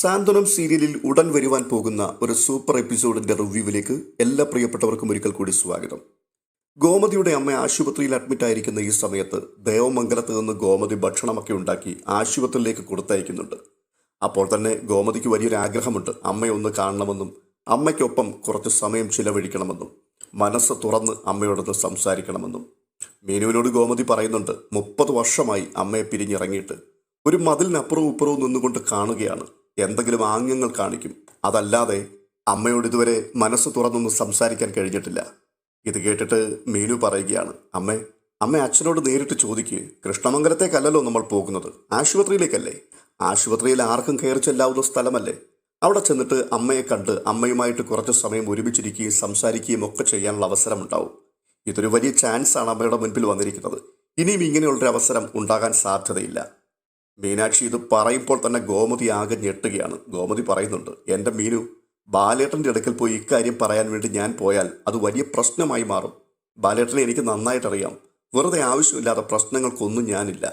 സാന്ത്വനം സീരിയലിൽ ഉടൻ വരുവാൻ പോകുന്ന ഒരു സൂപ്പർ എപ്പിസോഡിന്റെ റിവ്യൂവിലേക്ക് എല്ലാ പ്രിയപ്പെട്ടവർക്കും ഒരിക്കൽ കൂടി സ്വാഗതം. ഗോമതിയുടെ അമ്മ ആശുപത്രിയിൽ അഡ്മിറ്റ് ആയിരിക്കുന്ന ഈ സമയത്ത് ദേവമംഗലത്ത് നിന്ന് ഗോമതി ഭക്ഷണമൊക്കെ ഉണ്ടാക്കി ആശുപത്രിയിലേക്ക് കൊടുത്തയക്കുന്നുണ്ട്. അപ്പോൾ തന്നെ ഗോമതിക്ക് വലിയൊരു ആഗ്രഹമുണ്ട്. അമ്മയെ ഒന്ന് കാണണമെന്നും അമ്മയ്ക്കൊപ്പം കുറച്ച് സമയം ചിലവഴിക്കണമെന്നും മനസ്സ് തുറന്ന് അമ്മയോടൊന്ന് സംസാരിക്കണമെന്നും. മീനുവിനോട് ഗോമതി പറയുന്നുണ്ട് മുപ്പത് വർഷമായി അമ്മയെ പിരിഞ്ഞിറങ്ങിയിട്ട് ഒരു മതിലിനപ്പുറവും ഇപ്പുറവും നിന്നുകൊണ്ട് കാണുകയാണ്. എന്തെങ്കിലും ആംഗ്യങ്ങൾ കാണിക്കും. അതല്ലാതെ അമ്മയോട് ഇതുവരെ മനസ്സ് തുറന്നൊന്നും സംസാരിക്കാൻ കഴിഞ്ഞിട്ടില്ല. ഇത് കേട്ടിട്ട് മീനു പറയുകയാണ് അമ്മേ അമ്മ അച്ഛനോട് നേരിട്ട് ചോദിക്കുക കൃഷ്ണമംഗലത്തേക്കല്ലല്ലോ നമ്മൾ പോകുന്നത്. ആശുപത്രിയിലേക്കല്ലേ? ആശുപത്രിയിൽ ആർക്കും കയറി ചെല്ലാവുന്ന സ്ഥലമല്ലേ? അവിടെ ചെന്നിട്ട് അമ്മയെ കണ്ട് അമ്മയുമായിട്ട് കുറച്ച് സമയം ഒരുമിച്ചിരിക്കുകയും സംസാരിക്കുകയും ഒക്കെ ചെയ്യാനുള്ള അവസരമുണ്ടാവും. ഇതൊരു വലിയ ചാൻസാണ് അമ്മയുടെ മുൻപിൽ വന്നിരിക്കുന്നത്. ഇനിയും ഇങ്ങനെയുള്ളൊരു അവസരം ഉണ്ടാകാൻ സാധ്യതയില്ല. മീനാക്ഷി ഇത് പറയുമ്പോൾ തന്നെ ഗോമതി ആകെ ഞെട്ടുകയാണ്. ഗോമതി പറയുന്നുണ്ട് എന്റെ മീനു ബാലേട്ടന്റെ അടുക്കൽ പോയി ഇക്കാര്യം പറയാൻ വേണ്ടി ഞാൻ പോയാൽ അത് വലിയ പ്രശ്നമായി മാറും. ബാലേട്ടനെ എനിക്ക് നന്നായിട്ടറിയാം. വെറുതെ ആവശ്യമില്ലാത്ത പ്രശ്നങ്ങൾക്കൊന്നും ഞാനില്ല.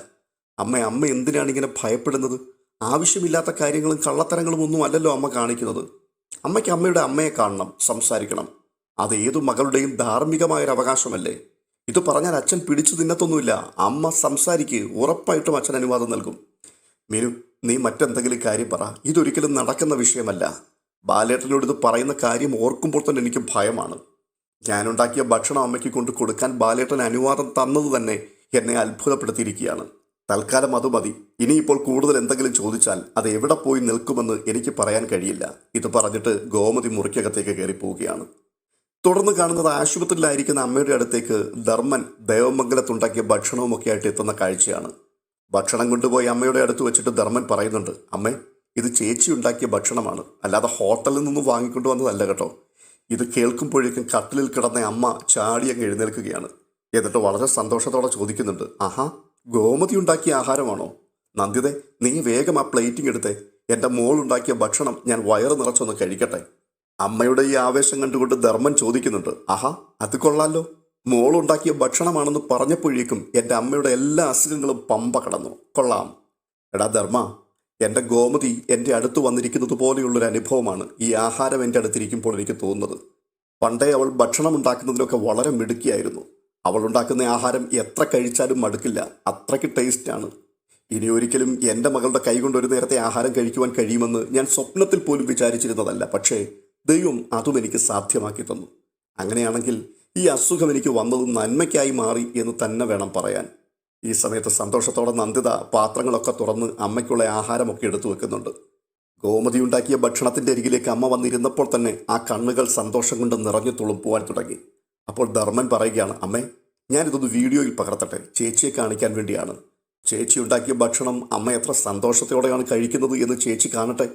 അമ്മ അമ്മ എന്തിനാണ് ഇങ്ങനെ ഭയപ്പെടുന്നത്? ആവശ്യമില്ലാത്ത കാര്യങ്ങളും കള്ളത്തരങ്ങളും ഒന്നും അല്ലല്ലോ അമ്മ കാണിക്കുന്നത്. അമ്മയ്ക്ക് അമ്മയുടെ അമ്മയെ കാണണം സംസാരിക്കണം. അത് ഏതു മകളുടെയും ധാർമ്മികമായൊരു അവകാശമല്ലേ ഇത് പറഞ്ഞാൽ അച്ഛൻ പിടിച്ചു തിന്നത്തൊന്നുമില്ല. അമ്മ സംസാരിക്ക് ഉറപ്പായിട്ടും അച്ഛൻ അനുവാദം നൽകും. മീനു നീ മറ്റെന്തെങ്കിലും കാര്യം പറ. ഇതൊരിക്കലും നടക്കുന്ന വിഷയമല്ല. ബാലേട്ടനോട് ഇത് പറയുന്ന കാര്യം ഓർക്കുമ്പോൾ തന്നെ എനിക്ക് ഭയമാണ്. ഞാനുണ്ടാക്കിയ ഭക്ഷണം അമ്മയ്ക്ക് കൊണ്ട് കൊടുക്കാൻ ബാലേട്ടൻ അനുവാദം തന്നത് തന്നെ എന്നെ അത്ഭുതപ്പെടുത്തിയിരിക്കുകയാണ്. തൽക്കാലം അത് മതി. ഇനിയിപ്പോൾ കൂടുതൽ എന്തെങ്കിലും ചോദിച്ചാൽ അത് എവിടെ പോയി നിൽക്കുമെന്ന് എനിക്ക് പറയാൻ കഴിയില്ല. ഇത് പറഞ്ഞിട്ട് ഗോമതി മുറിക്കകത്തേക്ക് കയറി പോവുകയാണ് തുടർന്ന് കാണുന്നത് ആശുപത്രിയിലായിരിക്കുന്ന അമ്മയുടെ അടുത്തേക്ക് ധർമ്മൻ ദേവമംഗലത്തുണ്ടാക്കിയ ഭക്ഷണവുമൊക്കെ ആയിട്ട് എത്തുന്ന കാഴ്ചയാണ്. ഭക്ഷണം കൊണ്ടുപോയി അമ്മയുടെ അടുത്ത് വെച്ചിട്ട് ധർമ്മൻ പറയുന്നുണ്ട് അമ്മേ ഇത് ചേച്ചി ഉണ്ടാക്കിയ ഭക്ഷണമാണ്. അല്ലാതെ ഹോട്ടലിൽ നിന്നും വാങ്ങിക്കൊണ്ടു വന്നതല്ല കേട്ടോ. ഇത് കേൾക്കുമ്പോഴേക്കും കട്ടിലിൽ കിടന്ന അമ്മ ചാടി അങ്ങ് എഴുന്നേൽക്കുകയാണ്. എന്നിട്ട് വളരെ സന്തോഷത്തോടെ ചോദിക്കുന്നുണ്ട് ആഹാ ഗോമതി ഉണ്ടാക്കിയ ആഹാരമാണോ? നന്ദിതേ നീ വേഗം ആ പ്ലേറ്റിംഗ് എടുത്തേ. എന്റെ മോൾ ഉണ്ടാക്കിയ ഭക്ഷണം ഞാൻ വയറ് നിറച്ചൊന്ന് കഴിക്കട്ടെ. അമ്മയുടെ ഈ ആവേശം കണ്ടുകൊണ്ട് ധർമ്മൻ ചോദിക്കുന്നുണ്ട് ആഹാ അത് കൊള്ളാലോ. മോളുണ്ടാക്കിയ ഭക്ഷണമാണെന്ന് പറഞ്ഞപ്പോഴേക്കും എന്റെ അമ്മയുടെ എല്ലാ അസുഖങ്ങളും പമ്പ കടന്നു. കൊള്ളാം. എടാ ധർമ്മ എന്റെ ഗോമതി എന്റെ അടുത്ത് വന്നിരിക്കുന്നത് പോലെയുള്ളൊരു അനുഭവമാണ് ഈ ആഹാരം എന്റെ അടുത്തിരിക്കുമ്പോൾ എനിക്ക് തോന്നുന്നത്. പണ്ടേ അവൾ ഭക്ഷണം ഉണ്ടാക്കുന്നതിലൊക്കെ വളരെ മിടുക്കിയായിരുന്നു. അവൾ ഉണ്ടാക്കുന്ന ആഹാരം എത്ര കഴിച്ചാലും മടുക്കില്ല. അത്രയ്ക്ക് ടേസ്റ്റാണ്. ഇനി ഒരിക്കലും എന്റെ മകളുടെ കൈകൊണ്ട് ഒരു നേരത്തെ ആഹാരം കഴിക്കുവാൻ കഴിയുമെന്ന് ഞാൻ സ്വപ്നത്തിൽ പോലും വിചാരിച്ചിരുന്നതല്ല. പക്ഷേ ദൈവം അതും എനിക്ക് സാധ്യമാക്കി തന്നു. അങ്ങനെയാണെങ്കിൽ ഈ അസുഖം എനിക്ക് വന്നത് നന്മയ്ക്കായി മാറി എന്ന് തന്നെ വേണം പറയാൻ. ഈ സമയത്ത് സന്തോഷത്തോടെ നന്ദിത പാത്രങ്ങളൊക്കെ തുറന്ന് അമ്മയ്ക്കുള്ള ആഹാരമൊക്കെ എടുത്തു വെക്കുന്നുണ്ട്. ഗോമതി ഉണ്ടാക്കിയ ഭക്ഷണത്തിന്റെ അരികിലേക്ക് അമ്മ വന്നിരുന്നപ്പോൾ തന്നെ ആ കണ്ണുകൾ സന്തോഷം കൊണ്ട് നിറഞ്ഞു തുളുമ്പുവാൻ തുടങ്ങി. അപ്പോൾ ധർമ്മൻ പറയുകയാണ് അമ്മേ ഞാനിതൊന്ന് വീഡിയോയിൽ പകർത്തട്ടെ. ചേച്ചിയെ കാണിക്കാൻ വേണ്ടിയാണ്. ചേച്ചി ഉണ്ടാക്കിയ ഭക്ഷണം അമ്മ എത്ര സന്തോഷത്തോടെയാണ് കഴിക്കുന്നത് എന്ന് ചേച്ചി കാണട്ടെ.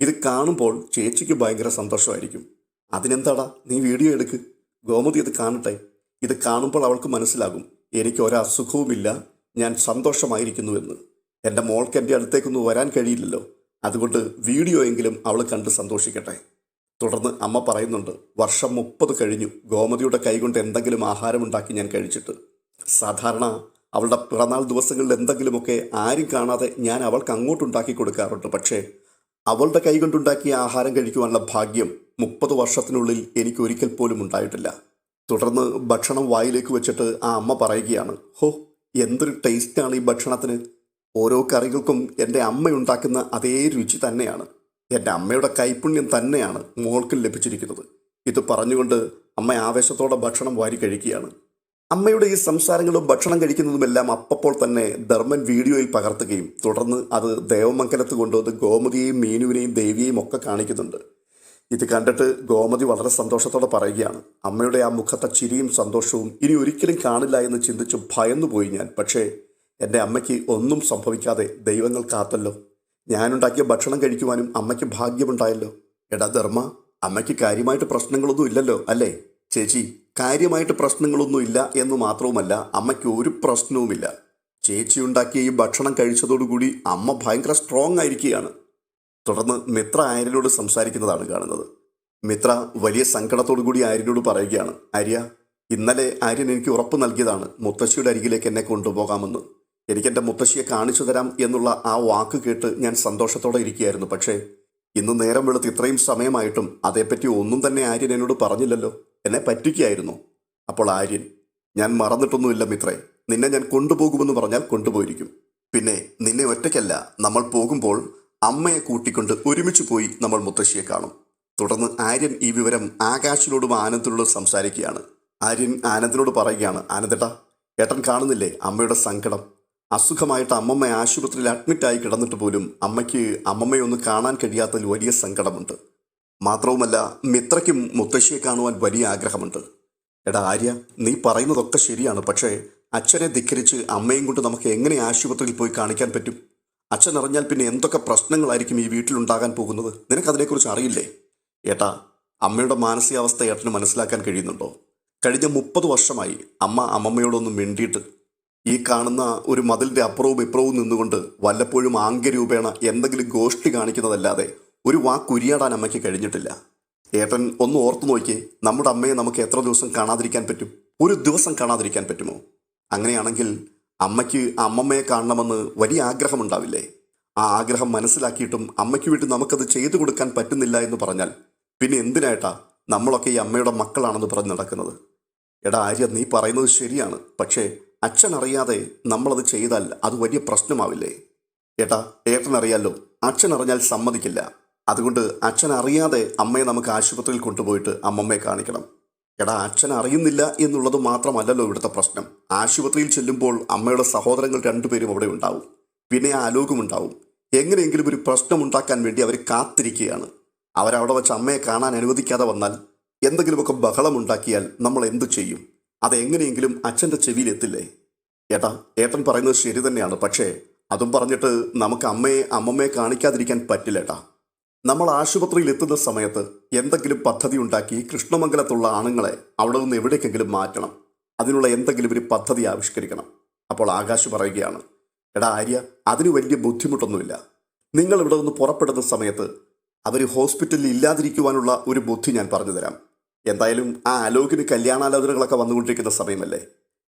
ഇത് കാണുമ്പോൾ ചേച്ചിക്ക് ഭയങ്കര സന്തോഷമായിരിക്കും. അതിനെന്താടാ? നീ വീഡിയോ എടുക്ക്. ഗോമതി ഇത് കാണട്ടെ. ഇത് കാണുമ്പോൾ അവൾക്ക് മനസ്സിലാകും. എനിക്ക് ഒരസുഖവുമില്ല. ഞാൻ സന്തോഷമായിരിക്കുന്നുവെന്ന് എന്റെ മോൾക്ക് എന്റെ അടുത്തേക്കൊന്നും വരാൻ കഴിയില്ലല്ലോ. അതുകൊണ്ട് വീഡിയോ എങ്കിലും അവൾ കണ്ട് സന്തോഷിക്കട്ടെ. തുടർന്ന് അമ്മ പറയുന്നുണ്ട് വർഷം മുപ്പത് കഴിഞ്ഞു. ഗോമതിയുടെ കൈകൊണ്ട് എന്തെങ്കിലും ആഹാരം ഉണ്ടാക്കി ഞാൻ കഴിച്ചിട്ട്. സാധാരണ അവളുടെ പിറന്നാൾ ദിവസങ്ങളിൽ എന്തെങ്കിലുമൊക്കെ ആരും കാണാതെ ഞാൻ അവൾക്ക് അങ്ങോട്ടുണ്ടാക്കി കൊടുക്കാറുണ്ട്. പക്ഷേ അവളുടെ കൈകൊണ്ടുണ്ടാക്കിയ ആഹാരം കഴിക്കുവാനുള്ള ഭാഗ്യം മുപ്പത് വർഷത്തിനുള്ളിൽ എനിക്ക് ഒരിക്കൽ പോലും ഉണ്ടായിട്ടില്ല. തുടർന്ന് ഭക്ഷണം വായിലേക്ക് വെച്ചിട്ട് ആ അമ്മ പറയുകയാണ് ഹോ എന്തൊരു ടേസ്റ്റാണ് ഈ ഭക്ഷണത്തിന്. ഓരോ കറികൾക്കും എന്റെ അമ്മയുണ്ടാക്കുന്ന അതേ രുചി തന്നെയാണ്. എന്റെ അമ്മയുടെ കൈപുണ്യം തന്നെയാണ് മോൾക്കും ലഭിച്ചിരിക്കുന്നത്. ഇത് പറഞ്ഞുകൊണ്ട് അമ്മ ആവേശത്തോടെ ഭക്ഷണം വാരി കഴിക്കുകയാണ്. അമ്മയുടെ ഈ സംസാരങ്ങളും ഭക്ഷണം കഴിക്കുന്നതുമെല്ലാം അപ്പപ്പോൾ തന്നെ ധർമ്മൻ വീഡിയോയിൽ പകർത്തുകയും തുടർന്ന് അത് ദേവമംഗലത്ത് കൊണ്ടുവന്ന് ഗോമതിയെയും മീനുവിനെയും ദേവിയെയും ഒക്കെ കാണിക്കുന്നുണ്ട്. ഇത് കണ്ടിട്ട് ഗോമതി വളരെ സന്തോഷത്തോടെ പറയുകയാണ് അമ്മയുടെ ആ മുഖത്തെ ചിരിയും സന്തോഷവും ഇനി ഒരിക്കലും കാണില്ല എന്ന് ചിന്തിച്ച് ഭയന്നുപോയി ഞാൻ. പക്ഷേ എന്റെ അമ്മയ്ക്ക് ഒന്നും സംഭവിക്കാതെ ദൈവങ്ങൾ കാത്തല്ലോ. ഞാനുണ്ടാക്കിയ ഭക്ഷണം കഴിക്കുവാനും അമ്മയ്ക്ക് ഭാഗ്യമുണ്ടായല്ലോ. എടാ ധർമ്മ അമ്മയ്ക്ക് കാര്യമായിട്ട് പ്രശ്നങ്ങളൊന്നും ഇല്ലല്ലോ അല്ലേ? ചേച്ചി കാര്യമായിട്ട് പ്രശ്നങ്ങളൊന്നുമില്ല എന്ന് മാത്രവുമല്ല അമ്മയ്ക്ക് ഒരു പ്രശ്നവുമില്ല. ചേച്ചി ഉണ്ടാക്കിയ ഈ ഭക്ഷണം കഴിച്ചതോടുകൂടി അമ്മ ഭയങ്കര സ്ട്രോങ് ആയിരിക്കുകയാണ്. തുടർന്ന് മിത്ര ആര്യനോട് സംസാരിക്കുന്നതാണ് കാണുന്നത്. മിത്ര വലിയ സങ്കടത്തോടു കൂടി ആര്യനോട് പറയുകയാണ് ആര്യ ഇന്നലെ ആര്യൻ എനിക്ക് ഉറപ്പ് നൽകിയതാണ്. മുത്തശ്ശിയുടെ അരികിലേക്ക് എന്നെ കൊണ്ടുപോകാമെന്ന്. എനിക്ക് എന്റെ മുത്തശ്ശിയെ കാണിച്ചു തരാം എന്നുള്ള ആ വാക്ക് കേട്ട് ഞാൻ സന്തോഷത്തോടെ ഇരിക്കുകയായിരുന്നു. പക്ഷേ ഇന്ന് നേരം വെളുത്ത് ഇത്രയും സമയമായിട്ടും അതേപ്പറ്റി ഒന്നും തന്നെ ആര്യൻ എന്നോട് പറഞ്ഞില്ലല്ലോ. എന്നെ പറ്റിക്കായിരുന്നു അപ്പോൾ ആര്യൻ ഞാൻ മറന്നിട്ടൊന്നുമില്ല മിത്രേ. നിന്നെ ഞാൻ കൊണ്ടുപോകുമെന്ന് പറഞ്ഞാൽ കൊണ്ടുപോയിരിക്കും. പിന്നെ നിന്നെ ഒറ്റയ്ക്കല്ല നമ്മൾ പോകുമ്പോൾ അമ്മയെ കൂട്ടിക്കൊണ്ട് ഒരുമിച്ച് പോയി നമ്മൾ മുത്തശ്ശിയെ കാണും. തുടർന്ന് ആര്യൻ ഈ വിവരം ആകാശിനോടും ആനന്ദിനോടും സംസാരിക്കുകയാണ്. ആര്യൻ ആനന്ദിനോട് പറയുകയാണ് ആനന്ദേട്ടാ ഏട്ടൻ കാണുന്നില്ലേ അമ്മയുടെ സങ്കടം? അസുഖമായിട്ട് അമ്മമ്മ ആശുപത്രിയിൽ അഡ്മിറ്റായി കിടന്നിട്ട് പോലും അമ്മയ്ക്ക് അമ്മമ്മയെ ഒന്ന് കാണാൻ കഴിയാത്തതിൽ വലിയ സങ്കടമുണ്ട്. മാത്രവുമല്ല മിത്രയ്ക്കും മുത്തശ്ശിയെ കാണുവാൻ വലിയ ആഗ്രഹമുണ്ട്. എടാ ആര്യ നീ പറയുന്നതൊക്കെ ശരിയാണ്. പക്ഷേ അച്ഛനെ ധിക്കരിച്ച് അമ്മയും കൊണ്ട് നമുക്ക് എങ്ങനെ ആശുപത്രിയിൽ പോയി കാണിക്കാൻ പറ്റും? അച്ഛൻ അറിഞ്ഞാൽ പിന്നെ എന്തൊക്കെ പ്രശ്നങ്ങളായിരിക്കും ഈ വീട്ടിലുണ്ടാകാൻ പോകുന്നത്? നിനക്കതിനെക്കുറിച്ച് അറിയില്ലേ? ഏട്ടാ അമ്മയുടെ മാനസികാവസ്ഥ ഏട്ടന് മനസ്സിലാക്കാൻ കഴിയുന്നുണ്ടോ? കഴിഞ്ഞ മുപ്പത് വർഷമായി അമ്മ അമ്മമ്മയോടൊന്നും മിണ്ടിയിട്ട് ഈ കാണുന്ന ഒരു മതിലിന്റെ അപ്പുറവും ഇപ്പുറവും നിന്നുകൊണ്ട് വല്ലപ്പോഴും ആംഗ്യരൂപേണ എന്തെങ്കിലും ഗോഷ്ടി കാണിക്കുന്നതല്ലാതെ ഒരു വാക്ക് ഉരിയാടാൻ അമ്മയ്ക്ക് കഴിഞ്ഞിട്ടില്ല. ഏട്ടൻ ഒന്ന് ഓർത്തു നോക്കിയേ. നമ്മുടെ അമ്മയെ നമുക്ക് എത്ര ദിവസം കാണാതിരിക്കാൻ പറ്റും? ഒരു ദിവസം കാണാതിരിക്കാൻ പറ്റുമോ? അങ്ങനെയാണെങ്കിൽ അമ്മയ്ക്ക് അമ്മമ്മയെ കാണണമെന്ന് വലിയ ആഗ്രഹമുണ്ടാവില്ലേ? ആ ആഗ്രഹം മനസ്സിലാക്കിയിട്ടും അമ്മയ്ക്ക് വേണ്ടി നമുക്കത് ചെയ്തു കൊടുക്കാൻ പറ്റുന്നില്ല എന്ന് പറഞ്ഞാൽ പിന്നെ എന്തിനായിട്ടാ നമ്മളൊക്കെ ഈ അമ്മയുടെ മക്കളാണെന്ന് പറഞ്ഞ് നടക്കുന്നത്. എടാ ആര്യ നീ പറയുന്നത് ശരിയാണ്. പക്ഷേ അച്ഛൻ അറിയാതെ നമ്മളത് ചെയ്താൽ അത് വലിയ പ്രശ്നമാവില്ലേ? ഏട്ടാ ഏട്ടൻ അറിയാലോ അച്ഛൻ അറിഞ്ഞാൽ സമ്മതിക്കില്ല. അതുകൊണ്ട് അച്ഛൻ അറിയാതെ അമ്മയെ നമുക്ക് ആശുപത്രിയിൽ കൊണ്ടുപോയിട്ട് അമ്മമ്മയെ കാണിക്കണം. എടാ അച്ഛൻ അറിയുന്നില്ല എന്നുള്ളത് മാത്രമല്ലല്ലോ ഇവിടുത്തെ പ്രശ്നം. ആശുപത്രിയിൽ ചെല്ലുമ്പോൾ അമ്മയുടെ സഹോദരങ്ങൾ രണ്ടുപേരും അവിടെ ഉണ്ടാവും. പിന്നെ ആ ഉണ്ടാവും. എങ്ങനെയെങ്കിലും ഒരു പ്രശ്നം ഉണ്ടാക്കാൻ വേണ്ടി അവർ കാത്തിരിക്കുകയാണ്. അവരവിടെ വെച്ച് അമ്മയെ കാണാൻ അനുവദിക്കാതെ വന്നാൽ എന്തെങ്കിലുമൊക്കെ ബഹളമുണ്ടാക്കിയാൽ നമ്മൾ എന്തു ചെയ്യും? അതെങ്ങനെയെങ്കിലും അച്ഛന്റെ ചെവിയിൽ എത്തില്ലേ? ഏട്ടാ ഏട്ടൻ പറയുന്നത് ശരി തന്നെയാണ്. പക്ഷേ അതും പറഞ്ഞിട്ട് നമുക്ക് അമ്മയെ അമ്മമ്മയെ കാണിക്കാതിരിക്കാൻ പറ്റില്ലേട്ടാ നമ്മൾ ആശുപത്രിയിൽ എത്തുന്ന സമയത്ത് എന്തെങ്കിലും പദ്ധതി ഉണ്ടാക്കി കൃഷ്ണമംഗലത്തുള്ള ആണുങ്ങളെ അവിടെ നിന്ന് എവിടേക്കെങ്കിലും മാറ്റണം. അതിനുള്ള എന്തെങ്കിലും ഒരു പദ്ധതി ആവിഷ്കരിക്കണം. അപ്പോൾ ആകാശ് പറയുകയാണ് എടാ ആര്യ അതിന് വലിയ ബുദ്ധിമുട്ടൊന്നുമില്ല. നിങ്ങൾ ഇവിടെ നിന്ന് പുറപ്പെടുന്ന സമയത്ത് അവർ ഹോസ്പിറ്റലിൽ ഇല്ലാതിരിക്കുവാനുള്ള ഒരു ബുദ്ധി ഞാൻ പറഞ്ഞുതരാം എന്തായാലും ആ അലോകിന് കല്യാണാലോചനകളൊക്കെ വന്നുകൊണ്ടിരിക്കുന്ന സമയമല്ലേ?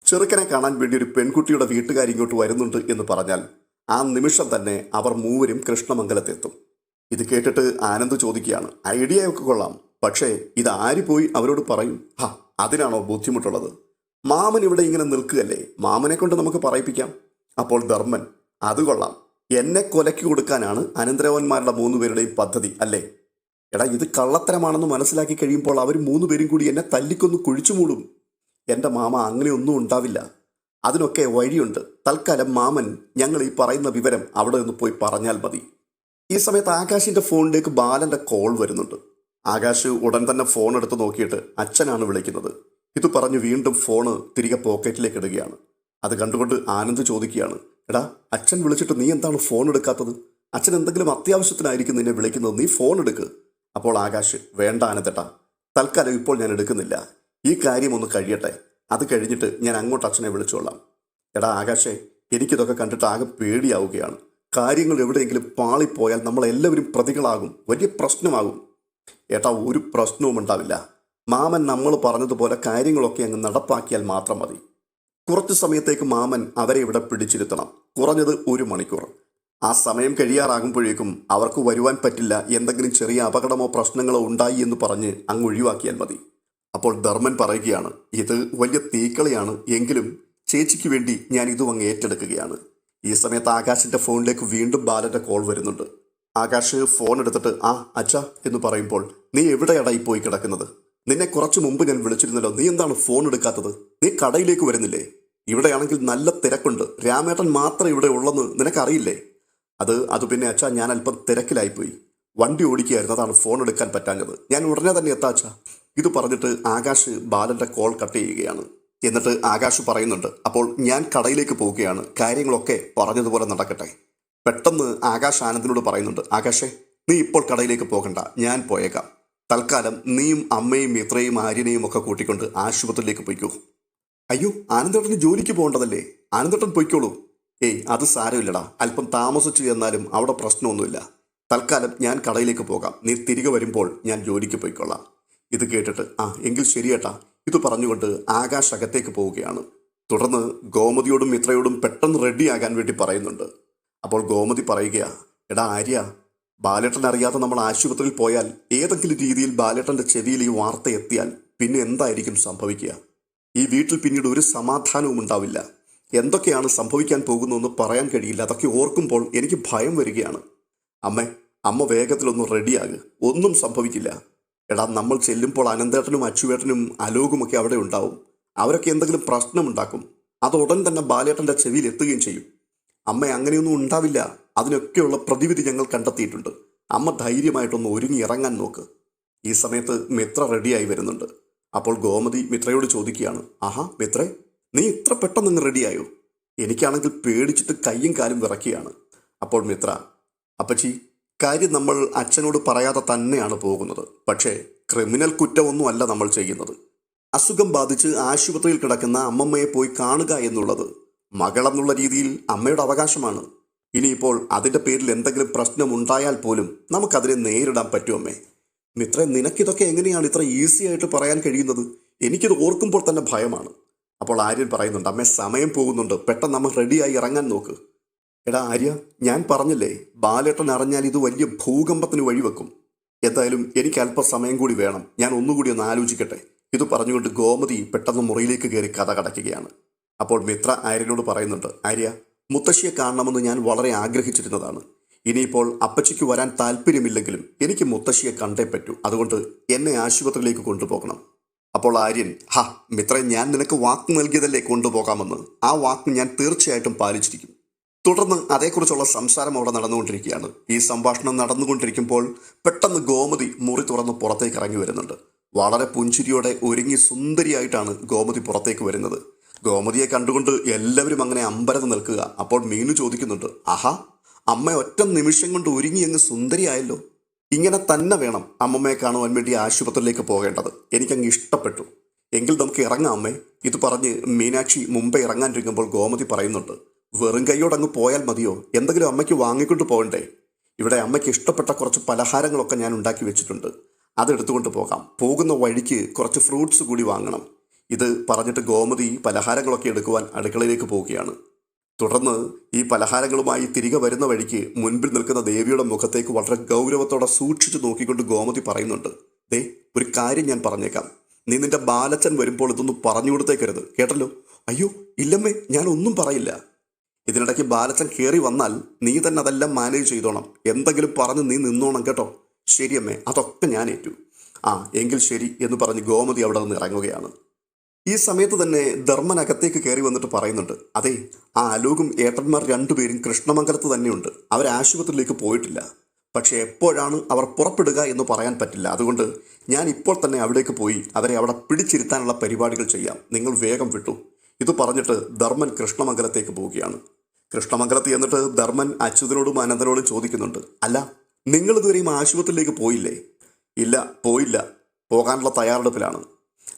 ചെറുക്കനെ കാണാൻ വേണ്ടി ഒരു പെൺകുട്ടിയുടെ വീട്ടുകാരി ഇങ്ങോട്ട് വരുന്നുണ്ട് എന്ന് പറഞ്ഞാൽ ആ നിമിഷം തന്നെ അവർ മൂവരും കൃഷ്ണമംഗലത്തെത്തും. ഇത് കേട്ടിട്ട് ആനന്ദ് ചോദിക്കുകയാണ് ഐഡിയയൊക്കെ കൊള്ളാം പക്ഷേ ഇത് ആര് പോയി അവരോട് പറയും? ഹാ അതിനാണോ ബുദ്ധിമുട്ടുള്ളത്? മാമൻ ഇവിടെ ഇങ്ങനെ നിൽക്കുകയല്ലേ മാമനെ കൊണ്ട് നമുക്ക് പറയിപ്പിക്കാം. അപ്പോൾ ധർമ്മൻ അത് കൊള്ളാം എന്നെ കൊലക്കി കൊടുക്കാനാണ് അനന്തരവന്മാരുടെ മൂന്ന് പേരുടെയും പദ്ധതി അല്ലേ? എടാ ഇത് കള്ളത്തരമാണെന്ന് മനസ്സിലാക്കി കഴിയുമ്പോൾ അവർ മൂന്ന് പേരും കൂടി എന്നെ തല്ലിക്കൊന്ന് കുഴിച്ചു മൂടും. എന്റെ മാമ അങ്ങനെയൊന്നും ഉണ്ടാവില്ല. അതിനൊക്കെ വഴിയുണ്ട്. തൽക്കാലം മാമൻ ഞങ്ങൾ ഈ പറയുന്ന വിവരം അവിടെ നിന്ന് പോയി പറഞ്ഞാൽ മതി. ഈ സമയത്ത് ആകാശിന്റെ ഫോണിലേക്ക് ബാലന്റെ കോൾ വരുന്നുണ്ട്. ആകാശ് ഉടൻ തന്നെ ഫോൺ എടുത്ത് നോക്കിയിട്ട് അച്ഛനാണ് വിളിക്കുന്നത്. ഇത് പറഞ്ഞ് വീണ്ടും ഫോണ് തിരികെ പോക്കറ്റിലേക്ക് ഇടുകയാണ്. അത് കണ്ടുകൊണ്ട് ആനന്ദ് ചോദിക്കുകയാണ് എടാ അച്ഛൻ വിളിച്ചിട്ട് നീ എന്താണ് ഫോൺ എടുക്കാത്തത്? അച്ഛൻ എന്തെങ്കിലും അത്യാവശ്യത്തിനായിരിക്കും നിന്നെ വിളിക്കുന്നത്. നീ ഫോൺ എടുക്ക്. അപ്പോൾ ആകാശ് വേണ്ട ആനന്ദേട്ടാ തൽക്കാലം ഇപ്പോൾ ഞാൻ എടുക്കുന്നില്ല. ഈ കാര്യം ഒന്ന് കഴിയട്ടെ. അത് കഴിഞ്ഞിട്ട് ഞാൻ അങ്ങോട്ട് അച്ഛനെ വിളിച്ചോളാം. എടാ ആകാശേ എനിക്കിതൊക്കെ കണ്ടിട്ട് ആകെ പേടിയാവുകയാണ്. കാര്യങ്ങൾ എവിടെയെങ്കിലും പാളിപ്പോയാൽ നമ്മളെല്ലാവരും പ്രതികളാകും. വലിയ പ്രശ്നമാകും. ഏട്ടാ ഒരു പ്രശ്നവും ഉണ്ടാവില്ല. മാമൻ നമ്മൾ പറഞ്ഞതുപോലെ കാര്യങ്ങളൊക്കെ അങ്ങ് നടപ്പാക്കിയാൽ മാത്രം മതി. കുറച്ച് സമയത്തേക്ക് മാമൻ അവരെ ഇവിടെ പിടിച്ചിരുത്തണം. കുറഞ്ഞത് ഒരു മണിക്കൂർ. ആ സമയം കഴിയാറാകുമ്പോഴേക്കും അവർക്ക് വരുവാൻ പറ്റില്ല എന്തെങ്കിലും ചെറിയ അപകടമോ പ്രശ്നങ്ങളോ ഉണ്ടായി എന്ന് പറഞ്ഞ് അങ്ങ് ഒഴിവാക്കിയാൽ മതി. അപ്പോൾ ധർമ്മൻ പറയുകയാണ് ഇത് വലിയ തീക്കളിയാണ്. എങ്കിലും ചേച്ചിക്ക് വേണ്ടി ഞാൻ ഇതും അങ്ങ് ഏറ്റെടുക്കുകയാണ്. ഈ സമയത്ത് ആകാശിന്റെ ഫോണിലേക്ക് വീണ്ടും ബാലന്റെ കോൾ വരുന്നുണ്ട്. ആകാശ് ഫോൺ എടുത്തിട്ട് ആ അച്ഛ എന്ന് പറയുമ്പോൾ നീ എവിടെയാടാ ഈ പോയി കിടക്കുന്നത്? നിന്നെ കുറച്ചു മുമ്പ് ഞാൻ വിളിച്ചിരുന്നല്ലോ നീ എന്താണ് ഫോൺ എടുക്കാത്തത്? നീ കടയിലേക്ക് വരുന്നില്ലേ? ഇവിടെയാണെങ്കിൽ നല്ല തിരക്കുണ്ട്. രാമേട്ടൻ മാത്രം ഇവിടെ ഉള്ളെന്ന് നിനക്കറിയില്ലേ? അത് അത് പിന്നെ അച്ഛാ ഞാൻ അല്പം തിരക്കിലായിപ്പോയി. വണ്ടി ഓടിക്കുകയായിരുന്നു അതാണ് ഫോൺ എടുക്കാൻ പറ്റാഞ്ഞത്. ഞാൻ ഉടനെ തന്നെ എത്താ അച്ഛാ. ഇത് പറഞ്ഞിട്ട് ആകാശ് ബാലന്റെ കോൾ കട്ട് ചെയ്യുകയാണ്. എന്നിട്ട് ആകാശ് പറയുന്നുണ്ട് അപ്പോൾ ഞാൻ കടയിലേക്ക് പോവുകയാണ്. കാര്യങ്ങളൊക്കെ പറഞ്ഞതുപോലെ നടക്കട്ടെ. പെട്ടെന്ന് ആകാശ് ആനന്ദിനോട് പറയുന്നുണ്ട് ആകാശേ നീ ഇപ്പോൾ കടയിലേക്ക് പോകണ്ട. ഞാൻ പോയേക്കാം. തൽക്കാലം നീയും അമ്മയും മിത്രയും ആര്യനെയും ഒക്കെ കൂട്ടിക്കൊണ്ട് ആശുപത്രിയിലേക്ക് പോയിക്കോ. അയ്യോ ആനന്ദേട്ടന് ജോലിക്ക് പോകേണ്ടതല്ലേ? ആനന്ദേട്ടൻ പൊയ്ക്കോളൂ. ഏയ് അത് സാരമില്ലടാ. അല്പം താമസിച്ചു എന്നാലും അവിടെ പ്രശ്നമൊന്നുമില്ല. തൽക്കാലം ഞാൻ കടയിലേക്ക് പോകാം. നീ തിരികെ വരുമ്പോൾ ഞാൻ ജോലിക്ക് പോയിക്കൊള്ളാം ഇത് കേട്ടിട്ട് ആ എങ്കിൽ ശരിയേട്ടാ. ഇത് പറഞ്ഞുകൊണ്ട് ആകാശ് അകത്തേക്ക് പോവുകയാണ്. തുടർന്ന് ഗോമതിയോടും മിത്രയോടും പെട്ടെന്ന് റെഡിയാകാൻ വേണ്ടി പറയുന്നുണ്ട്. അപ്പോൾ ഗോമതി പറയുകയാ എടാ ആര്യ ബാലേട്ടൻ അറിയാതെ നമ്മൾ ആശുപത്രിയിൽ പോയാൽ ഏതെങ്കിലും രീതിയിൽ ബാലേട്ടന്റെ ചെവിയിൽ ഈ വാർത്ത എത്തിയാൽ പിന്നെ എന്തായിരിക്കും സംഭവിക്കുക? ഈ വീട്ടിൽ പിന്നീട് ഒരു സമാധാനവും ഉണ്ടാവില്ല. എന്തൊക്കെയാണ് സംഭവിക്കാൻ പോകുന്നതെന്ന് പറയാൻ കഴിയില്ല. അതൊക്കെ ഓർക്കുമ്പോൾ എനിക്ക് ഭയം വരികയാണ്. അമ്മേ അമ്മ വേഗത്തിലൊന്ന് റെഡിയാകുക ഒന്നും സംഭവിക്കില്ല. എടാ നമ്മൾ ചെല്ലുമ്പോൾ അനന്തേട്ടനും അച്ചുവേട്ടനും അലോകുമൊക്കെ അവിടെ ഉണ്ടാവും. അവരൊക്കെ എന്തെങ്കിലും പ്രശ്നമുണ്ടാക്കും. അത് ഉടൻ തന്നെ ബാലേട്ടന്റെ ചെവിയിൽ എത്തുകയും ചെയ്യും. അമ്മ അങ്ങനെയൊന്നും ഉണ്ടാവില്ല. അതിനൊക്കെയുള്ള പ്രതിവിധി ഞങ്ങൾ കണ്ടെത്തിയിട്ടുണ്ട്. അമ്മ ധൈര്യമായിട്ടൊന്ന് ഒരുങ്ങി ഇറങ്ങാൻ നോക്ക്. ഈ സമയത്ത് മിത്ര റെഡിയായി വരുന്നുണ്ട്. അപ്പോൾ ഗോമതി മിത്രയോട് ചോദിക്കുകയാണ് ആഹാ മിത്രേ നീ ഇത്ര പെട്ടെന്ന് റെഡിയായോ? എനിക്കാണെങ്കിൽ പേടിച്ചിട്ട് കയ്യും കാലും വിറക്കുകയാണ് അപ്പോൾ മിത്ര അപ്പച്ചി കാര്യം നമ്മൾ അച്ഛനോട് പറയാതെ തന്നെയാണ് പോകുന്നത്. പക്ഷേ ക്രിമിനൽ കുറ്റമൊന്നും അല്ല നമ്മൾ ചെയ്യുന്നത്. അസുഖം ബാധിച്ച് ആശുപത്രിയിൽ കിടക്കുന്ന അമ്മമ്മയെ പോയി കാണുക എന്നുള്ളത് മകളെന്നുള്ള രീതിയിൽ അമ്മയുടെ അവകാശമാണ്. ഇനിയിപ്പോൾ അതിന്റെ പേരിൽ എന്തെങ്കിലും പ്രശ്നം ഉണ്ടായാൽ പോലും നമുക്കതിനെ നേരിടാൻ പറ്റുമമ്മേ മിത്ര നിനക്കിതൊക്കെ എങ്ങനെയാണ് ഇത്ര ഈസി ആയിട്ട് പറയാൻ കഴിയുന്നത്? എനിക്കിത് ഓർക്കുമ്പോൾ തന്നെ ഭയമാണ്. അപ്പോൾ ആര്യൻ പറയുന്നുണ്ട് അമ്മേ സമയം പോകുന്നുണ്ട്. പെട്ടെന്ന് നമ്മൾ റെഡിയായി ഇറങ്ങാൻ നോക്ക്. എടാ ആര്യ ഞാൻ പറഞ്ഞല്ലേ ബാലേട്ടൻ അറിഞ്ഞാൽ ഇത് വലിയ ഭൂകമ്പത്തിന് വഴിവെക്കും. എന്തായാലും എനിക്ക് അല്പസമയം കൂടി വേണം. ഞാൻ ഒന്നുകൂടി ഒന്ന് ആലോചിക്കട്ടെ. ഇത് പറഞ്ഞുകൊണ്ട് ഗോമതി പെട്ടെന്ന് മുറിയിലേക്ക് കയറി കഥ കടക്കുകയാണ്. അപ്പോൾ മിത്ര ആര്യനോട് പറയുന്നുണ്ട് ആര്യ മുത്തശ്ശിയെ കാണണമെന്ന് ഞാൻ വളരെ ആഗ്രഹിച്ചിരുന്നതാണ്. ഇനിയിപ്പോൾ അപ്പച്ചിക്ക് വരാൻ താല്പര്യമില്ലെങ്കിലും എനിക്ക് മുത്തശ്ശിയെ കണ്ടേ പറ്റൂ. അതുകൊണ്ട് എന്നെ ആശുപത്രിയിലേക്ക് കൊണ്ടുപോകണം. അപ്പോൾ ആര്യൻ ഹ മിത്ര ഞാൻ നിനക്ക് വാക്ക് നൽകിയതല്ലേ കൊണ്ടുപോകാമെന്ന്? ആ വാക്ക് ഞാൻ തീർച്ചയായിട്ടും പാലിച്ചിരിക്കും. തുടർന്ന് അതേക്കുറിച്ചുള്ള സംസാരം അവിടെ നടന്നുകൊണ്ടിരിക്കുകയാണ്. ഈ സംഭാഷണം നടന്നുകൊണ്ടിരിക്കുമ്പോൾ പെട്ടെന്ന് ഗോമതി മുറി തുറന്ന് പുറത്തേക്ക് ഇറങ്ങി വരുന്നുണ്ട്. വളരെ പുഞ്ചിരിയോടെ ഒരുങ്ങി സുന്ദരിയായിട്ടാണ് ഗോമതി പുറത്തേക്ക് വരുന്നത്. ഗോമതിയെ കണ്ടുകൊണ്ട് എല്ലാവരും അങ്ങനെ അമ്പരന്ന് നിൽക്കുക. അപ്പോൾ മീനു ചോദിക്കുന്നുണ്ട് ആഹാ അമ്മ ഒറ്റ നിമിഷം കൊണ്ട് ഒരുങ്ങി അങ്ങ് സുന്ദരിയായല്ലോ. ഇങ്ങനെ തന്നെ വേണം അമ്മമ്മയെ കാണുവാൻ വേണ്ടി ആശുപത്രിയിലേക്ക് പോകേണ്ടത്. എനിക്കങ്ങ് ഇഷ്ടപ്പെട്ടു. എങ്കിൽ നമുക്ക് ഇറങ്ങാം അമ്മേ. ഇത് പറഞ്ഞ് മീനാക്ഷി മുമ്പേ ഇറങ്ങാനിരിക്കുമ്പോൾ ഗോമതി പറയുന്നുണ്ട് വെറും കൈയോടങ്ങ് പോയാൽ മതിയോ? എന്തെങ്കിലും അമ്മയ്ക്ക് വാങ്ങിക്കൊണ്ട് പോകണ്ടേ? ഇവിടെ അമ്മയ്ക്ക് ഇഷ്ടപ്പെട്ട കുറച്ച് പലഹാരങ്ങളൊക്കെ ഞാൻ ഉണ്ടാക്കി വെച്ചിട്ടുണ്ട്. അതെടുത്തുകൊണ്ട് പോകാം. പോകുന്ന വഴിക്ക് കുറച്ച് ഫ്രൂട്ട്സ് കൂടി വാങ്ങണം. ഇത് പറഞ്ഞിട്ട് ഗോമതി പലഹാരങ്ങളൊക്കെ എടുക്കുവാൻ അടുക്കളയിലേക്ക് പോവുകയാണ്. തുടർന്ന് ഈ പലഹാരങ്ങളുമായി തിരികെ വരുന്ന വഴിക്ക് മുൻപിൽ നിൽക്കുന്ന ദേവിയുടെ മുഖത്തേക്ക് വളരെ ഗൗരവത്തോടെ സൂക്ഷിച്ചു നോക്കിക്കൊണ്ട് ഗോമതി പറയുന്നുണ്ട്. ദേ ഒരു കാര്യം ഞാൻ പറഞ്ഞേക്കാം. നീ നിന്റെ ബാലച്ചൻ വരുമ്പോൾ ഇതൊന്നും പറഞ്ഞു കൊടുത്തേക്കരുത്. കേട്ടല്ലോ? അയ്യോ ഇല്ലമ്മേ ഞാൻ ഒന്നും പറയില്ല. ഇതിനിടയ്ക്ക് ബാലച്ചൻ കയറി വന്നാൽ നീ തന്നെ അതെല്ലാം മാനേജ് ചെയ്തോണം. എന്തെങ്കിലും പറഞ്ഞ് നീ നിന്നോണം കേട്ടോ. ശരിയമ്മേ അതൊക്കെ ഞാൻ ഏറ്റു. ആ എങ്കിൽ ശരി എന്ന് പറഞ്ഞ് ഗോമതി അവിടെ നിന്ന് ഇറങ്ങുകയാണ്. ഈ സമയത്ത് തന്നെ ധർമ്മൻ അകത്തേക്ക് കയറി വന്നിട്ട് പറയുന്നുണ്ട് അതെ ആ അലോകും ഏട്ടന്മാർ രണ്ടുപേരും കൃഷ്ണമംഗലത്ത് തന്നെയുണ്ട്. അവർ ആശുപത്രിയിലേക്ക് പോയിട്ടില്ല. പക്ഷേ എപ്പോഴാണ് അവർ പുറപ്പെടുക എന്ന് പറയാൻ പറ്റില്ല. അതുകൊണ്ട് ഞാൻ ഇപ്പോൾ തന്നെ അവിടേക്ക് പോയി അവരെ അവിടെ പിടിച്ചിരുത്താനുള്ള പരിപാടികൾ ചെയ്യാം. നിങ്ങൾ വേഗം വിട്ടു. ഇത് പറഞ്ഞിട്ട് ധർമ്മൻ കൃഷ്ണമംഗലത്തേക്ക് പോവുകയാണ്. കൃഷ്ണമംഗലത്ത് എന്നിട്ട് ധർമ്മൻ അച്യുതനോടും അനന്തനോടും ചോദിക്കുന്നുണ്ട്. അല്ല നിങ്ങൾ ഇതുവരെയും ആശുപത്രിയിലേക്ക് പോയില്ലേ? ഇല്ല പോയില്ല. പോകാനുള്ള തയ്യാറെടുപ്പിലാണ്.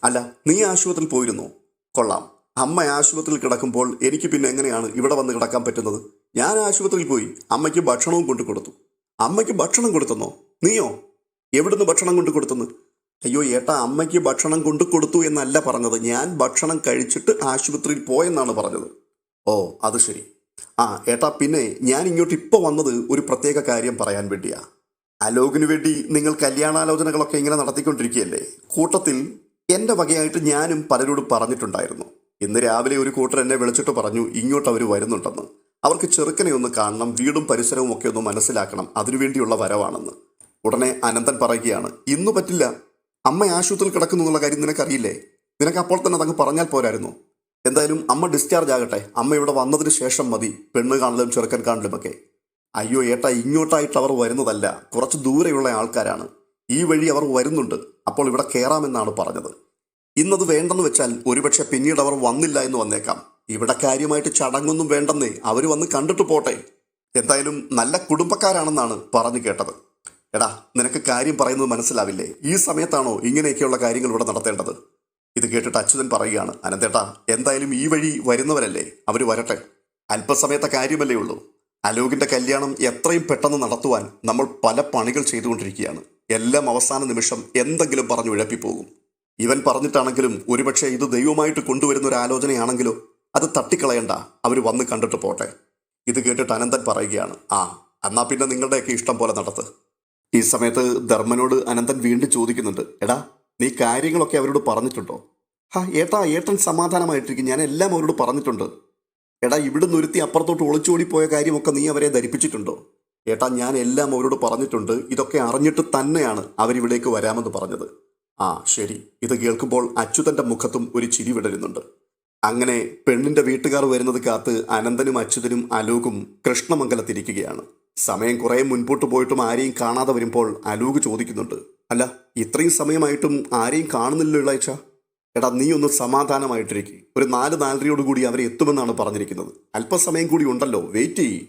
അല്ല നീ ആശുപത്രിയിൽ പോയിരുന്നു? കൊള്ളാം. അമ്മ ആശുപത്രിയിൽ കിടക്കുമ്പോൾ എനിക്ക് പിന്നെ എങ്ങനെയാണ് ഇവിടെ വന്ന് കിടക്കാൻ പറ്റുന്നത്? ഞാൻ ആശുപത്രിയിൽ പോയി അമ്മയ്ക്ക് ഭക്ഷണവും കൊണ്ടു കൊടുത്തു. അമ്മയ്ക്ക് ഭക്ഷണം കൊടുത്തെന്നോ? നീയോ? എവിടുന്ന് ഭക്ഷണം കൊണ്ടു കൊടുത്തെന്ന്? അയ്യോ ഏട്ടാ അമ്മയ്ക്ക് ഭക്ഷണം കൊണ്ടു കൊടുത്തു എന്നല്ല പറഞ്ഞത്. ഞാൻ ഭക്ഷണം കഴിച്ചിട്ട് ആശുപത്രിയിൽ പോയെന്നാണ് പറഞ്ഞത്. ഓ അത് ശരി. ആ ഏട്ടാ പിന്നെ ഞാൻ ഇങ്ങോട്ട് ഇപ്പോൾ വന്നത് ഒരു പ്രത്യേക കാര്യം പറയാൻ വേണ്ടിയാ. അലോകിനു വേണ്ടി നിങ്ങൾ കല്യാണാലോചനകളൊക്കെ ഇങ്ങനെ നടത്തിക്കൊണ്ടിരിക്കുകയല്ലേ? കൂട്ടത്തിൽ എന്റെ വകയായിട്ട് ഞാനും പലരോട് പറഞ്ഞിട്ടുണ്ടായിരുന്നു. ഇന്ന് രാവിലെ ഒരു കൂട്ടർ എന്നെ വിളിച്ചിട്ട് പറഞ്ഞു ഇങ്ങോട്ട് അവർ വരുന്നുണ്ടെന്ന്. അവർക്ക് ചെറുക്കനെ ഒന്ന് കാണണം വീടും പരിസരവും ഒക്കെ ഒന്ന് മനസ്സിലാക്കണം അതിനുവേണ്ടിയുള്ള വരവാണെന്ന്. ഉടനെ അനന്തൻ പറയുകയാണ് ഇന്നു പറ്റില്ല. അമ്മ ആശുപത്രിയിൽ കിടക്കുന്നു എന്നുള്ള കാര്യം നിനക്കറിയില്ലേ? നിനക്ക് അപ്പോൾ തന്നെ അതങ്ങ് പറഞ്ഞാൽ പോരായിരുന്നു. എന്തായാലും അമ്മ ഡിസ്ചാർജ് ആകട്ടെ. അമ്മ ഇവിടെ വന്നതിന് ശേഷം മതി. പെണ്ണ് കാണലും ചെറുക്കൻ കാണലുമൊക്കെ അയ്യോ ഏട്ടാ ഇങ്ങോട്ടായിട്ട് അവർ വരുന്നതല്ല. കുറച്ച് ദൂരെയുള്ള ആൾക്കാരാണ്. ഈ വഴി അവർ വരുന്നുണ്ട്. അപ്പോൾ ഇവിടെ കയറാമെന്നാണ് പറഞ്ഞത്. ഇന്നത് വേണ്ടെന്ന് വെച്ചാൽ ഒരുപക്ഷെ പിന്നീട് അവർ വന്നില്ല എന്ന് വന്നേക്കാം. ഇവിടെ കാര്യമായിട്ട് ചടങ്ങൊന്നും വേണ്ടെന്നേ അവർ വന്ന് കണ്ടിട്ട് പോട്ടെ. എന്തായാലും നല്ല കുടുംബക്കാരാണെന്നാണ് പറഞ്ഞു കേട്ടത്. എടാ നിനക്ക് കാര്യം പറയുന്നത് മനസ്സിലാവില്ലേ? ഈ സമയത്താണോ ഇങ്ങനെയൊക്കെയുള്ള കാര്യങ്ങൾ ഇവിടെ നടത്തേണ്ടത്? ഇത് കേട്ടിട്ട് അച്യുതൻ പറയുകയാണ് അനന്തേട്ടാ എന്തായാലും ഈ വഴി വരുന്നവരല്ലേ? അവർ വരട്ടെ. അല്പസമയത്തെ കാര്യമല്ലേ ഉള്ളൂ. അലോകിന്റെ കല്യാണം എത്രയും പെട്ടെന്ന് നടത്തുവാൻ നമ്മൾ പല പണികൾ ചെയ്തുകൊണ്ടിരിക്കുകയാണ്. എല്ലാം അവസാന നിമിഷം എന്തെങ്കിലും പറഞ്ഞു ഉഴപ്പിപ്പോകും. ഇവൻ പറഞ്ഞിട്ടാണെങ്കിലും ഒരുപക്ഷെ ഇത് ദൈവമായിട്ട് കൊണ്ടുവരുന്ന ഒരു ആലോചനയാണെങ്കിലോ അത് തട്ടിക്കളയണ്ട. അവർ വന്ന് കണ്ടിട്ട് പോട്ടെ. ഇത് കേട്ടിട്ട് അനന്തൻ പറയുകയാണ് ആ എന്നാ പിന്നെ നിങ്ങളുടെയൊക്കെ ഇഷ്ടം പോലെ നടത്ത്. ഈ സമയത്ത് ധർമ്മനോട് അനന്തൻ വീണ്ടും ചോദിക്കുന്നുണ്ട് എടാ നീ കാര്യങ്ങളൊക്കെ അവരോട് പറഞ്ഞിട്ടുണ്ടോ? ഹാ ഏട്ടാ ഏട്ടൻ സമാധാനമായിട്ടിരിക്കും ഞാൻ എല്ലാം അവരോട് പറഞ്ഞിട്ടുണ്ട്. എടാ ഇവിടുന്ന് ഒരുത്തി അപ്പുറത്തോട്ട് ഒളിച്ചോടിപ്പോയ കാര്യമൊക്കെ നീ അവരെ ധരിപ്പിച്ചിട്ടുണ്ടോ? ഏട്ടാ ഞാൻ എല്ലാം അവരോട് പറഞ്ഞിട്ടുണ്ട്. ഇതൊക്കെ അറിഞ്ഞിട്ട് തന്നെയാണ് അവരിവിടേക്ക് വരാമെന്ന് പറഞ്ഞത്. ആ ശരി. ഇത് കേൾക്കുമ്പോൾ അച്യുതന്റെ മുഖത്തും ഒരു ചിരി വിടരുന്നുണ്ട്. അങ്ങനെ പെണ്ണിന്റെ വീട്ടുകാർ വരുന്നത് കാത്ത് അനന്തനും അച്യുതനും അലോകും കൃഷ്ണമംഗലത്തിരിക്കുകയാണ്. സമയം കുറേ മുൻപോട്ട് പോയിട്ടും ആരെയും കാണാതെ വരുമ്പോൾ അലൂക് ചോദിക്കുന്നുണ്ട്. അല്ല ഇത്രയും സമയമായിട്ടും ആരെയും കാണുന്നില്ലല്ലോ ഇളയച്ച എടാ നീ ഒന്ന് സമാധാനമായിട്ടിരിക്കും. ഒരു നാല് നാലരയോട് കൂടി അവരെ എത്തുമെന്നാണ് പറഞ്ഞിരിക്കുന്നത്. അല്പസമയം കൂടി ഉണ്ടല്ലോ വെയിറ്റ് ചെയ്യ്.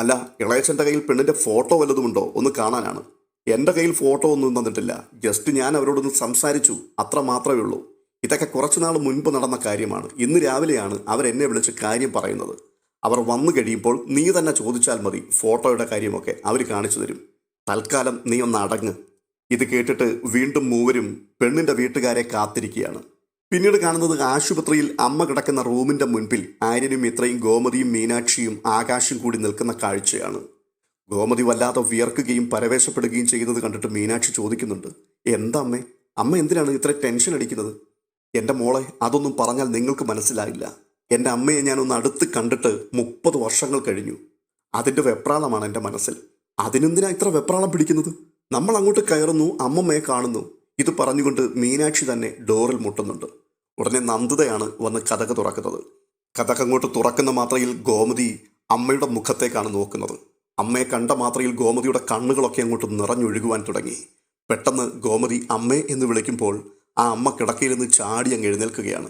അല്ല ഇളയച്ചന്റെ കയ്യിൽ പെണ്ണിന്റെ ഫോട്ടോ വല്ലതുമുണ്ടോ ഒന്ന് കാണാനാണ്. എന്റെ കയ്യിൽ ഫോട്ടോ ഒന്നും തന്നിട്ടില്ല. ജസ്റ്റ് ഞാൻ അവരോടൊന്ന് സംസാരിച്ചു. അത്ര മാത്രമേ ഉള്ളൂ. ഇതൊക്കെ കുറച്ചുനാൾ മുൻപ് നടന്ന കാര്യമാണ്. ഇന്ന് രാവിലെയാണ് അവരെന്നെ വിളിച്ച് കാര്യം പറയുന്നത്. അവർ വന്നു കഴിയുമ്പോൾ നീ തന്നെ ചോദിച്ചാൽ മതി ഫോട്ടോയുടെ കാര്യമൊക്കെ അവർ കാണിച്ചു തരും. തൽക്കാലം നീ ഒന്ന് അടങ്ങ്. ഇത് കേട്ടിട്ട് വീണ്ടും മൂവരും പെണ്ണിന്റെ വീട്ടുകാരെ കാത്തിരിക്കുകയാണ്. പിന്നീട് കാണുന്നത് ആശുപത്രിയിൽ അമ്മ കിടക്കുന്ന റൂമിന്റെ മുൻപിൽ ആര്യനും ഇത്രയും ഗോമതിയും മീനാക്ഷിയും ആകാശും കൂടി നിൽക്കുന്ന കാഴ്ചയാണ്. ഗോമതി വല്ലാതെ വിയർക്കുകയും പരവേശപ്പെടുകയും ചെയ്യുന്നത് കണ്ടിട്ട് മീനാക്ഷി ചോദിക്കുന്നുണ്ട് എന്താ അമ്മേ? അമ്മ എന്തിനാണ് ഇത്ര ടെൻഷൻ അടിക്കുന്നത്? എന്റെ മോളെ അതൊന്നും പറഞ്ഞാൽ നിങ്ങൾക്ക് മനസ്സിലായില്ല. എന്റെ അമ്മയെ ഞാനൊന്ന് അടുത്ത് കണ്ടിട്ട് മുപ്പത് വർഷങ്ങൾ കഴിഞ്ഞു. അതിന്റെ വെപ്രാളമാണ് എന്റെ മനസ്സിൽ. അതിനെന്തിനാ ഇത്ര വെപ്രാളം പിടിക്കുന്നത്? നമ്മൾ അങ്ങോട്ട് കയറുന്നു അമ്മമ്മയെ കാണുന്നു. ഇത് പറഞ്ഞുകൊണ്ട് മീനാക്ഷി തന്നെ ഡോറിൽ മുട്ടുന്നുണ്ട്. ഉടനെ നന്ദിതയാണ് വന്ന് കഥക തുറക്കുന്നത്. കഥക അങ്ങോട്ട് തുറക്കുന്ന മാത്രയിൽ ഗോമതി അമ്മയുടെ മുഖത്തേക്കാണ് നോക്കുന്നത്. അമ്മയെ കണ്ട മാത്രയിൽ ഗോമതിയുടെ കണ്ണുകളൊക്കെ അങ്ങോട്ട് നിറഞ്ഞൊഴുകുവാൻ തുടങ്ങി. പെട്ടെന്ന് ഗോമതി അമ്മേ എന്ന് വിളിക്കുമ്പോൾ ആ അമ്മ കിടക്കയിൽ നിന്ന് ചാടി അങ്ങ് എഴുന്നേൽക്കുകയാണ്.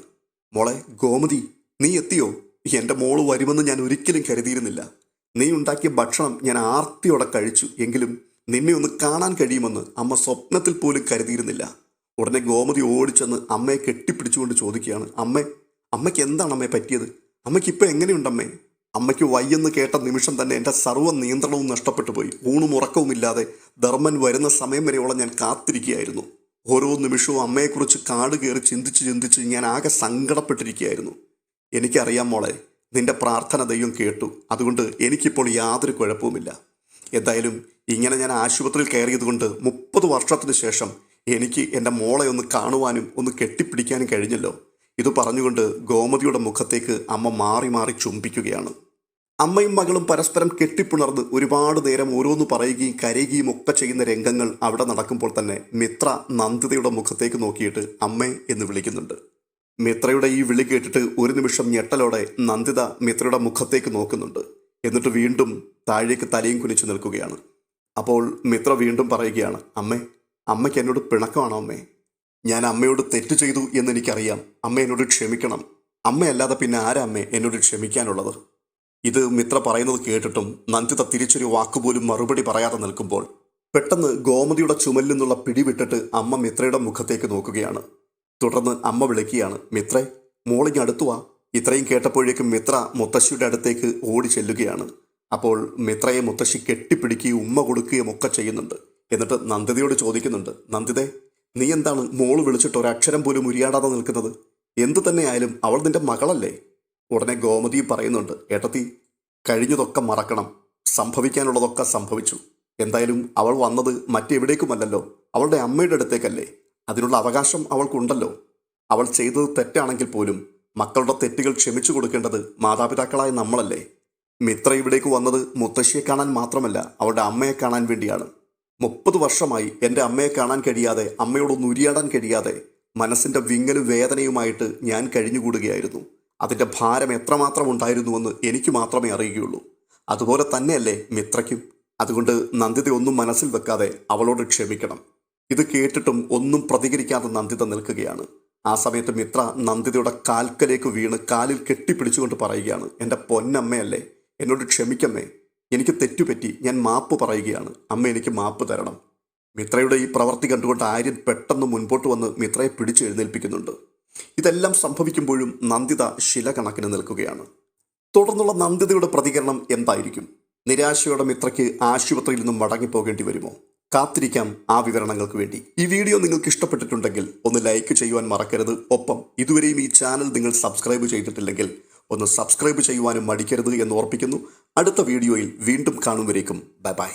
മോളെ ഗോമതി നീ എത്തിയോ? എന്റെ മോൾ വരുമെന്ന് ഞാൻ ഒരിക്കലും കരുതിയിരുന്നില്ല. നീ ഉണ്ടാക്കിയ ഭക്ഷണം ഞാൻ ആർത്തിയോടെ കഴിച്ചു. എങ്കിലും നിന്നെ ഒന്ന് കാണാൻ കഴിയുമെന്ന് അമ്മ സ്വപ്നത്തിൽ പോലും കരുതിയിരുന്നില്ല. ഉടനെ ഗോമതി ഓടിച്ചെന്ന് അമ്മയെ കെട്ടിപ്പിടിച്ചുകൊണ്ട് ചോദിക്കുകയാണ്. അമ്മേ അമ്മയ്ക്ക് എന്താണ് അമ്മയെ പറ്റിയത്? അമ്മയ്ക്ക് ഇപ്പം എങ്ങനെയുണ്ടമ്മേ? അമ്മയ്ക്ക് വയ്യെന്ന് കേട്ട നിമിഷം തന്നെ എന്റെ സർവ നിയന്ത്രണവും നഷ്ടപ്പെട്ടു പോയി. ഊണും ഉറക്കവുമില്ലാതെ ധർമ്മൻ വരുന്ന സമയം വരെയോളം ഞാൻ കാത്തിരിക്കുകയായിരുന്നു. ഓരോ നിമിഷവും അമ്മയെക്കുറിച്ച് കാട് കയറി ചിന്തിച്ച് ചിന്തിച്ച് ഞാൻ ആകെ സങ്കടപ്പെട്ടിരിക്കുകയായിരുന്നു. എനിക്കറിയാം മോളെ നിന്റെ പ്രാർത്ഥന ദൈവം കേട്ടു. അതുകൊണ്ട് എനിക്കിപ്പോൾ യാതൊരു കുഴപ്പവുമില്ല. എന്തായാലും ഇങ്ങനെ ഞാൻ ആശുപത്രിയിൽ കയറിയതുകൊണ്ട് മുപ്പത് വർഷത്തിന് ശേഷം എനിക്ക് എന്റെ മോളെ ഒന്ന് കാണുവാനും ഒന്ന് കെട്ടിപ്പിടിക്കാനും കഴിഞ്ഞല്ലോ. ഇത് പറഞ്ഞുകൊണ്ട് ഗോമതിയുടെ മുഖത്തേക്ക് അമ്മ മാറി മാറി ചുംബിക്കുകയാണ്. അമ്മയും മകളും പരസ്പരം കെട്ടിപ്പുണർന്ന് ഒരുപാട് നേരം ഓരോന്ന് പറയുകയും കരയുകയും ഒക്കെ ചെയ്യുന്ന രംഗങ്ങൾ അവിടെ നടക്കുമ്പോൾ തന്നെ മിത്ര നന്ദിതയുടെ മുഖത്തേക്ക് നോക്കിയിട്ട് അമ്മേ എന്ന് വിളിക്കുന്നുണ്ട്. മിത്രയുടെ ഈ വിളി കേട്ടിട്ട് ഒരു നിമിഷം ഞെട്ടലോടെ നന്ദിത മിത്രയുടെ മുഖത്തേക്ക് നോക്കുന്നുണ്ട്. എന്നിട്ട് വീണ്ടും താഴേക്ക് തലയും കുനിച്ചു നിൽക്കുകയാണ്. അപ്പോൾ മിത്ര വീണ്ടും പറയുകയാണ് അമ്മേ അമ്മയ്ക്ക് എന്നോട് പിണക്കമാണോ അമ്മേ? ഞാൻ അമ്മയോട് തെറ്റ് ചെയ്തു എന്ന് എനിക്കറിയാം. അമ്മ എന്നോട് ക്ഷമിക്കണം. അമ്മയല്ലാതെ പിന്നെ ആരാ അമ്മേ എന്നോട് ക്ഷമിക്കാനുള്ളത്? ഇത് മിത്ര പറയുന്നത് കേട്ടിട്ടും നന്ദിത തിരിച്ചൊരു വാക്കുപോലും മറുപടി പറയാതെ നിൽക്കുമ്പോൾ പെട്ടെന്ന് ഗോമതിയുടെ ചുമലിൽ നിന്നുള്ള പിടിവിട്ടിട്ട് അമ്മ മിത്രയുടെ മുഖത്തേക്ക് നോക്കുകയാണ്. തുടർന്ന് അമ്മ വിളിക്കുകയാണ് മിത്രേ മോളിങ് അടുത്തു വാ. ഇത്രയും കേട്ടപ്പോഴേക്കും മിത്ര മുത്തശ്ശിയുടെ അടുത്തേക്ക് ഓടി ചെല്ലുകയാണ്. അപ്പോൾ മിത്രയെ മുത്തശ്ശി കെട്ടിപ്പിടിക്കുകയും ഉമ്മ കൊടുക്കുകയും ഒക്കെ ചെയ്യുന്നുണ്ട്. എന്നിട്ട് നന്ദിതയോട് ചോദിക്കുന്നുണ്ട് നന്ദിതേ നീ എന്താണ് മോൾ വിളിച്ചിട്ട് ഒരക്ഷരം പോലും ഉരിയാടാതെ നിൽക്കുന്നത്? എന്തു തന്നെയായാലും അവൾ നിന്റെ മകളല്ലേ? ഉടനെ ഗോമതി പറയുന്നുണ്ട് ഏട്ടത്തി കഴിഞ്ഞതൊക്കെ മറക്കണം. സംഭവിക്കാനുള്ളതൊക്കെ സംഭവിച്ചു. എന്തായാലും അവൾ വന്നത് മറ്റെവിടേക്കുമല്ലല്ലോ? അവളുടെ അമ്മയുടെ അടുത്തേക്കല്ലേ? അതിനുള്ള അവകാശം അവൾക്കുണ്ടല്ലോ. അവൾ ചെയ്തത് തെറ്റാണെങ്കിൽ പോലും മക്കളുടെ തെറ്റുകൾ ക്ഷമിച്ചു കൊടുക്കേണ്ടത് മാതാപിതാക്കളായ നമ്മളല്ലേ. മിത്ര ഇവിടേക്ക് വന്നത് മുത്തശ്ശിയെ കാണാൻ മാത്രമല്ല അവളുടെ അമ്മയെ കാണാൻ വേണ്ടിയാണ്. മുപ്പത് വർഷമായി എന്റെ അമ്മയെ കാണാൻ കഴിയാതെ അമ്മയോടൊന്ന് ഉരിയാടാൻ കഴിയാതെ മനസ്സിന്റെ വിങ്ങലും വേദനയുമായിട്ട് ഞാൻ കഴിഞ്ഞുകൂടുകയായിരുന്നു. അതിന്റെ ഭാരം എത്രമാത്രം ഉണ്ടായിരുന്നുവെന്ന് എനിക്ക് മാത്രമേ അറിയുകയുള്ളൂ. അതുപോലെ തന്നെയല്ലേ മിത്രയ്ക്കും. അതുകൊണ്ട് നന്ദിത ഒന്നും മനസ്സിൽ വെക്കാതെ അവളോട് ക്ഷമിക്കണം. ഇത് കേട്ടിട്ടും ഒന്നും പ്രതികരിക്കാതെ നന്ദിത നിൽക്കുകയാണ്. ആ സമയത്ത് മിത്ര നന്ദിതയുടെ കാൽക്കലേക്ക് വീണ് കാലിൽ കെട്ടിപ്പിടിച്ചുകൊണ്ട് പറയുകയാണ് എന്റെ പൊന്നമ്മയല്ലേ എന്നോട് ക്ഷമിക്കമ്മേ എനിക്ക് തെറ്റുപറ്റി ഞാൻ മാപ്പ് പറയുകയാണ് അമ്മ എനിക്ക് മാപ്പ് തരണം. മിത്രയുടെ ഈ പ്രവൃത്തി കണ്ടുകൊണ്ട് ആര്യൻ പെട്ടെന്ന് മുൻപോട്ട് വന്ന് മിത്രയെ പിടിച്ച് എഴുന്നേൽപ്പിക്കുന്നുണ്ട്. ഇതെല്ലാം സംഭവിക്കുമ്പോഴും നന്ദിത ശില കണക്കിന് നിൽക്കുകയാണ്. തുടർന്നുള്ള നന്ദിതയുടെ പ്രതികരണം എന്തായിരിക്കും? നിരാശയോടെ മിത്രയ്ക്ക് ആശുപത്രിയിൽ നിന്നും മടങ്ങിപ്പോകേണ്ടി വരുമോ? കാത്തിരിക്കാം ആ വിവരണങ്ങൾക്ക് വേണ്ടി. ഈ വീഡിയോ നിങ്ങൾക്ക് ഇഷ്ടപ്പെട്ടിട്ടുണ്ടെങ്കിൽ ഒന്ന് ലൈക്ക് ചെയ്യുവാൻ മറക്കരുത്. ഒപ്പം ഇതുവരെയും ഈ ചാനൽ നിങ്ങൾ സബ്സ്ക്രൈബ് ചെയ്തിട്ടില്ലെങ്കിൽ ഒന്ന് സബ്സ്ക്രൈബ് ചെയ്യുവാനും മടിക്കരുത് എന്ന് ഓർപ്പിക്കുന്നു. അടുത്ത വീഡിയോയിൽ വീണ്ടും കാണും ബൈ ബൈ.